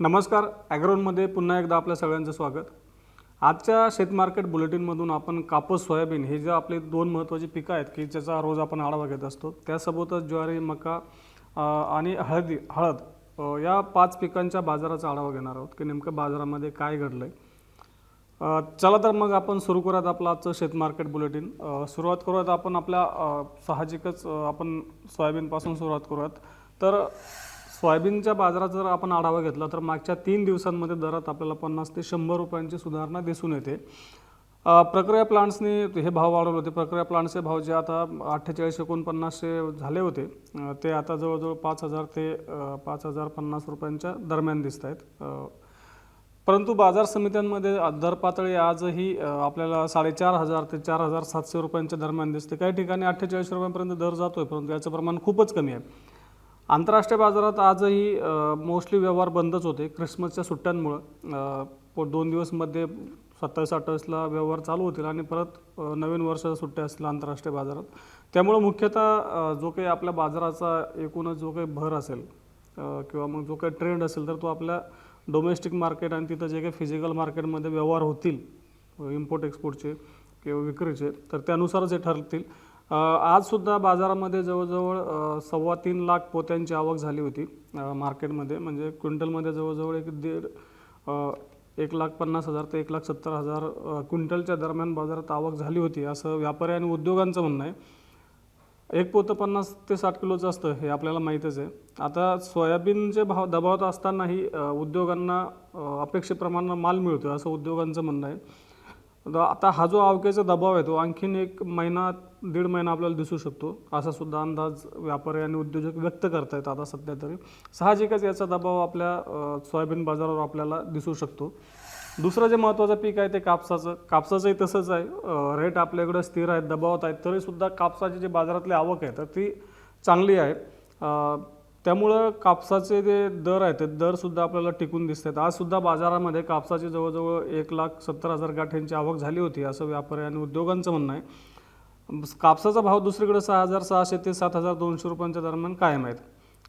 नमस्कार ॲग्रोनमध्ये पुन्हा एकदा आपल्या सगळ्यांचं स्वागत. आजच्या शेतमार्केट बुलेटिनमधून आपण कापूस सोयाबीन हे जे आपले दोन महत्त्वाची पिकं आहेत की ज्याचा रोज आपण आढावा घेत असतो त्यासोबतच ज्वारी मका आणि हळदी हळद या पाच पिकांच्या बाजाराचा आढावा घेणार आहोत की नेमकं बाजारामध्ये काय घडलं आहे चला तर मग आपण सुरू करूयात आपलं आजचं शेत मार्केट बुलेटिन. सुरुवात करूयात आपण आपल्या साहजिकच आपण सोयाबीनपासून सुरुवात करूयात. तर सोयाबीनच्या बाजारात जर आपण आढावा घेतला तर मागच्या तीन दिवसांमध्ये दरात आपल्याला पन्नास ते शंभर रुपयांची सुधारणा दिसून येते. प्रक्रिया प्लांट्सनी हे भाव वाढवले होते. प्रक्रिया प्लांट्सचे भाव जे आता अठ्ठेचाळीस एकोणपन्नासशे झाले होते. ते आता जवळजवळ पाच हजार ते पाच हजार पन्नास रुपयांच्या दरम्यान दिसत आहेत. परंतु बाजार समित्यांमध्ये दर पातळी आजही आपल्याला साडेचार हजार ते चार हजार सातशे रुपयांच्या दरम्यान दिसते. काही ठिकाणी अठ्ठेचाळीस रुपयांपर्यंत दर जातो आहे परंतु याचं प्रमाण खूपच कमी आहे. आंतरराष्ट्रीय बाजारात आजही मोस्टली व्यवहार बंदच होते. क्रिसमसच्या सुट्ट्यांमुळं दोन दिवसमध्ये सत्तावीस अठ्ठावीसला व्यवहार चालू होतील आणि परत नवीन वर्षाच्या सुट्ट्या असतील आंतरराष्ट्रीय बाजारात. त्यामुळं मुख्यतः जो काही आपल्या बाजाराचा एकूणच जो काही भर असेल किंवा मग जो काही ट्रेंड असेल तर तो आपल्या डोमेस्टिक मार्केट आणि तिथं जे काही फिजिकल मार्केटमध्ये व्यवहार होतील इम्पोर्ट एक्सपोर्टचे किंवा विक्रीचे तर त्यानुसारच हे ठरतील. आजसुद्धा बाजारामध्ये जवळजवळ सव्वा तीन लाख पोत्यांची आवक झाली होती मार्केटमध्ये. म्हणजे क्विंटलमध्ये जवळजवळ एक दीड एक लाख पन्नास हजार ते एक लाख सत्तर हजार क्विंटलच्या दरम्यान बाजारात आवक झाली होती असं व्यापारी आणि उद्योगांचं म्हणणं आहे. एक पोतं पन्नास ते साठ किलोचं असतं हे आपल्याला माहीतच आहे. आता सोयाबीनचे भाव दबावत असतानाही उद्योगांना अपेक्षेप्रमाणे माल मिळतो असं उद्योगांचं म्हणणं आहे. आता- हा जो आवक्याचा दबाव आहे तो आणखीन एक महिना दीड महिना आपल्याला दिसू शकतो. असा सुद्धा अंदाज व्यापारी आणि उद्योजक व्यक्त करतायत आता सध्या तरी. साहजिकच याचा दबाव आपल्या सोयाबीन बाजारावर आपल्याला दिसू शकतो. दुसरं जे महत्त्वाचं पीक आहे ते कापसाचं. कापसाचंही तसंच आहे. रेट आपल्याकडे स्थिर आहेत दबावत आहेत. तरीसुद्धा कापसाची जी बाजारातली आवक आहे तर ती चांगली आहे. त्यामुळं कापसाचे जे दर आहेत ते दरसुद्धा आपल्याला टिकून दिसत आहेत आजसुद्धा बाजारामध्ये कापसाची जवळजवळ एक लाख सत्तर हजार गाठ्यांची आवक झाली होती असं व्यापारी आणि उद्योगांचं म्हणणं आहे. कापसाचा भाव दुसरीकडे सहा हजार सहाशे ते सात हजार दोनशे रुपयांच्या दरम्यान कायम आहेत.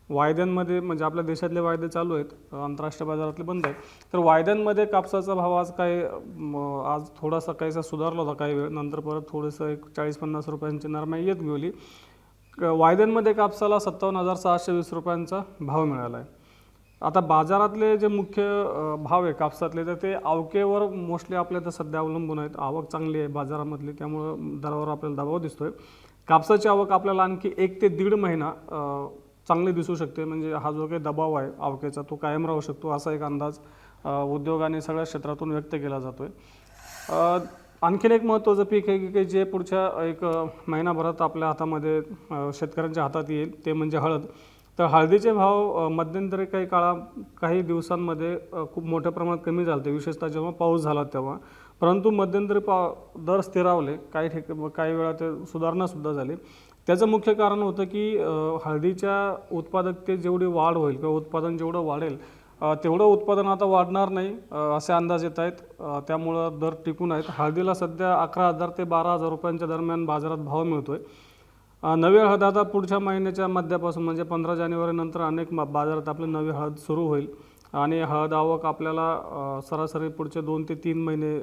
वायद्यांमध्ये म्हणजे आपल्या देशातले वायदे चालू आहेत आंतरराष्ट्रीय बाजारातले बंद आहेत. तर वायद्यांमध्ये कापसाचा भाव आज काय म, आज थोडासा काहीसा सुधारला होता काही वेळ नंतर परत थोडंसं एक चाळीस पन्नास रुपयांची नरमाई येत गेली. वायद्यांमध्ये कापसाला सत्तावन्न हजार सहाशे वीस रुपयांचा भाव मिळाला आहे आता बाजारातले जे मुख्य भाव आहे कापसातले तर ते आवकेवर मोस्टली आपल्या तर सध्या अवलंबून आहेत. आवक चांगली आहे बाजारामधली त्यामुळं दरावर आपल्याला दबाव दिसतो आहे कापसाची आवक आपल्याला आणखी एक ते दीड महिना चांगली दिसू शकते. म्हणजे हा जो काही दबाव आहे आवकेचा तो कायम राहू शकतो असा एक अंदाज उद्योगाने उद्योग आणि सगळ्या क्षेत्रातून व्यक्त केला जातो आहे आणखीन एक महत्त्वाचं पीक आहे की जे पुढच्या एक महिनाभरात आपल्या हातामध्ये शेतकऱ्यांच्या हातात येईल ते म्हणजे हळद. तर हळदीचे भाव मध्यंतरी काही काळा काही दिवसांमध्ये खूप मोठ्या प्रमाणात कमी झाले होते विशेषतः जेव्हा पाऊस झाला तेव्हा. परंतु मध्यंतरी पा दर स्थिरावले काही ठिक काही वेळा ते सुधारणासुद्धा झाली. त्याचं मुख्य कारण होतं की हळदीच्या उत्पादकतेत जेवढी वाढ होईल किंवा उत्पादन जेवढं वाढेल तेवढं उत्पादन आता वाढणार नाही असे अंदाज येत आहेत. त्यामुळं दर टिकून आहेत. हळदीला सध्या अकरा हजार ते बारा हजार रुपयांच्या दरम्यान बाजारात भाव मिळतो आहे नवी हळद आता पुढच्या महिन्याच्या मध्यापासून म्हणजे पंधरा जानेवारीनंतर अनेक मा- बाजारात आपली नवी हळद सुरू होईल. आणि हळद आवक आपल्याला सरासरी पुढचे दोन ते तीन महिने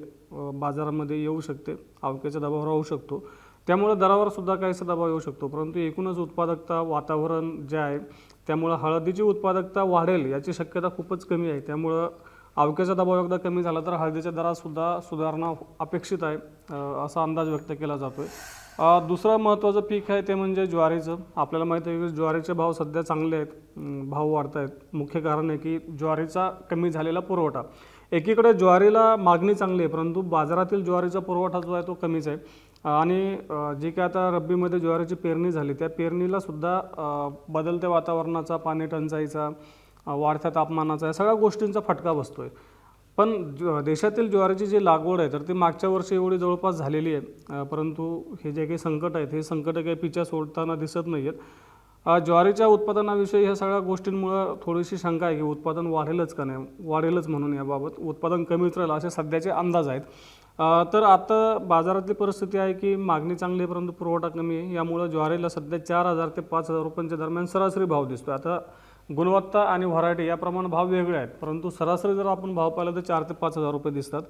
बाजारामध्ये येऊ शकते. आवकेचा दबाव राहू शकतो. त्यामुळे दरावर सुद्धा काहीसा दबाव येऊ शकतो. परंतु एकूणच उत्पादकता वातावरण जे आहे त्यामुळं हळदीची उत्पादकता वाढेल याची शक्यता खूपच कमी आहे. त्यामुळं आवक्याचा दबाव एकदा कमी झाला तर हळदीच्या दरातसुद्धा सुधारणा अपेक्षित आहे असा अंदाज व्यक्त केला जातो आहे दुसरं महत्त्वाचं पीक आहे ते म्हणजे ज्वारीचं. आपल्याला माहिती आहे की ज्वारीचे भाव सध्या चांगले आहेत भाव वाढत आहेत. मुख्य कारण आहे की ज्वारीचा कमी झालेला पुरवठा. एकीकडे ज्वारीला मागणी चांगली आहे परंतु बाजारातील ज्वारीचा पुरवठा जो आहे तो कमीच आहे. आणि जे काय आता रब्बीमध्ये ज्वारीची पेरणी झाली त्या पेरणीला सुद्धा बदलत्या वातावरणाचा पाणी टंचाईचा वाढत्या तापमानाचा या सगळ्या गोष्टींचा फटका बसतो आहे पण ज देशातील ज्वारीची जी लागवड आहे तर ती मागच्या वर्षी एवढी जवळपास झालेली आहे परंतु हे जे काही संकट आहेत हे संकट काही पिच्या सोडताना दिसत नाही आहेत ज्वारीच्या उत्पादनाविषयी ह्या सगळ्या गोष्टींमुळं थोडीशी शंका आहे की उत्पादन वाढेलच का नाही वाढेलच म्हणून याबाबत उत्पादन कमीच राहिलं असे सध्याचे अंदाज आहेत. तर आता बाजारातली परिस्थिती आहे की मागणी चांगली आहे परंतु पुरवठा कमी आहे. यामुळं ज्वारीला सध्या चार हजार ते पाच हजार रुपयांच्या दरम्यान सरासरी भाव दिसतो आता गुणवत्ता आणि व्हरायटी याप्रमाणे भाव वेगळे आहेत परंतु सरासरी जर आपण भाव पाहिला तर चार ते पाच हजार रुपये दिसतात.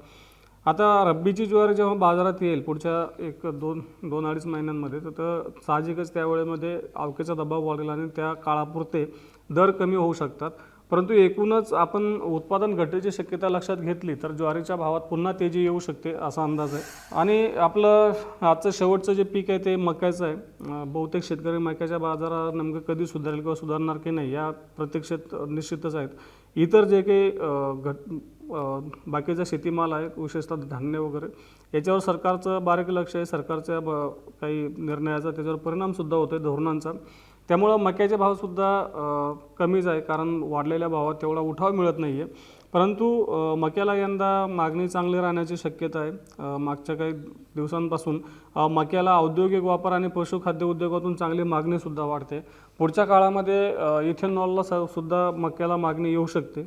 आता रब्बीची ज्वारी जेव्हा बाजारात येईल पुढच्या एक दोन दोन अडीच महिन्यांमध्ये तर तर साहजिकच त्यावेळेमध्ये अवकेचा दबाव वाढेल आणि त्या काळापुरते दर कमी होऊ शकतात. परंतु एकूणच आपण उत्पादन घटेची शक्यता लक्षात घेतली तर ज्वारीच्या भावात पुन्हा तेजी येऊ शकते असा अंदाज आहे. आणि आपलं आजचं शेवटचं जे पीक आहे ते मक्याचं आहे. बहुतेक शेतकरी मक्याच्या बाजारात नेमकं कधी सुधारेल किंवा सुधारणार की नाही या प्रत्यक्षात निश्चितच आहेत. इतर जे काही घट बाकीचा शेतीमाल आहे विशेषतः धान्य वगैरे याच्यावर सरकारचं बारीक लक्ष आहे. सरकारच्या ब काही निर्णयाचा त्याच्यावर परिणामसुद्धा होतो आहे धोरणांचा. त्यामुळं मक्याचे भावसुद्धा कमीच आहे. कारण वाढलेल्या भावात तेवढा उठाव मिळत नाही आहे परंतु मक्याला यंदा मागणी चांगली राहण्याची शक्यता आहे. मागच्या काही दिवसांपासून मक्याला औद्योगिक वापर आणि पशुखाद्य उद्योगातून चांगली मागणीसुद्धा वाढते. पुढच्या काळामध्ये इथेनॉलला स सुद्धा मक्याला मागणी येऊ शकते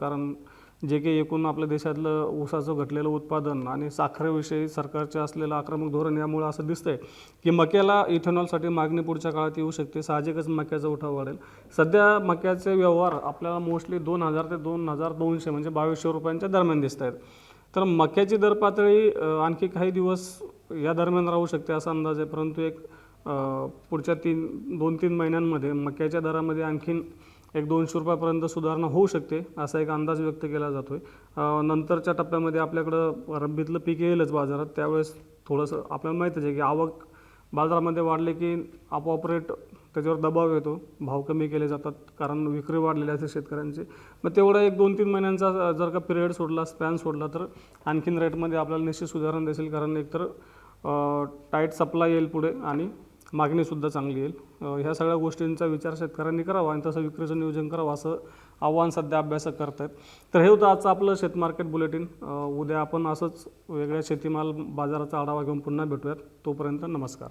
कारण जे काही एकूण आपल्या देशातलं ऊसाचं घटलेलं उत्पादन आणि साखरेविषयी सरकारचे असलेलं आक्रमक धोरण यामुळे असं दिसतंय की मक्याला इथेनॉलसाठी मागणी पुढच्या काळात येऊ शकते साहजिकच मक्याचा उठाव वाढेल. सध्या मक्याचे व्यवहार आपल्याला मोस्टली दोन हजार ते दोन हजार दोनशे म्हणजे बावीसशे रुपयांच्या दरम्यान दिसत आहेत तर मक्याची दर पातळी आणखी काही दिवस या दरम्यान राहू शकते असा अंदाज आहे परंतु एक पुढच्या तीन दोन तीन महिन्यांमध्ये मक्याच्या दरामध्ये आणखीन एक दोनशे रुपयापर्यंत सुधारणा होऊ शकते असा एक अंदाज व्यक्त केला जातो आहे नंतरच्या टप्प्यामध्ये आपल्याकडं रब्बीतलं पीक येईलच बाजारात. त्यावेळेस थोडंसं आपल्याला माहीतच आहे की आवक बाजारामध्ये वाढले की आपोआप रेट त्याच्यावर दबाव येतो. भाव कमी केले जातात कारण विक्री वाढलेली असते शेतकऱ्यांची. मग तेवढा एक दोन तीन महिन्यांचा जर का पिरियड सोडला स्पॅन सोडला तर आणखीन रेटमध्ये आपल्याला निश्चित सुधारणा दिसेल. कारण एकतर टाईट सप्लाय येईल पुढे आणि मागणीसुद्धा चांगली येईल. ह्या सगळ्या गोष्टींचा विचार शेतकऱ्यांनी करावा आणि तसं विक्रीचं नियोजन करावं असं आव्हान सध्या अभ्यासक आहेत तर हे होतं आजचं आपलं शेतमार्केट बुलेटिन. उद्या आपण असंच वेगळ्या शेतीमाल बाजाराचा आढावा घेऊन पुन्हा भेटूयात. तोपर्यंत नमस्कार.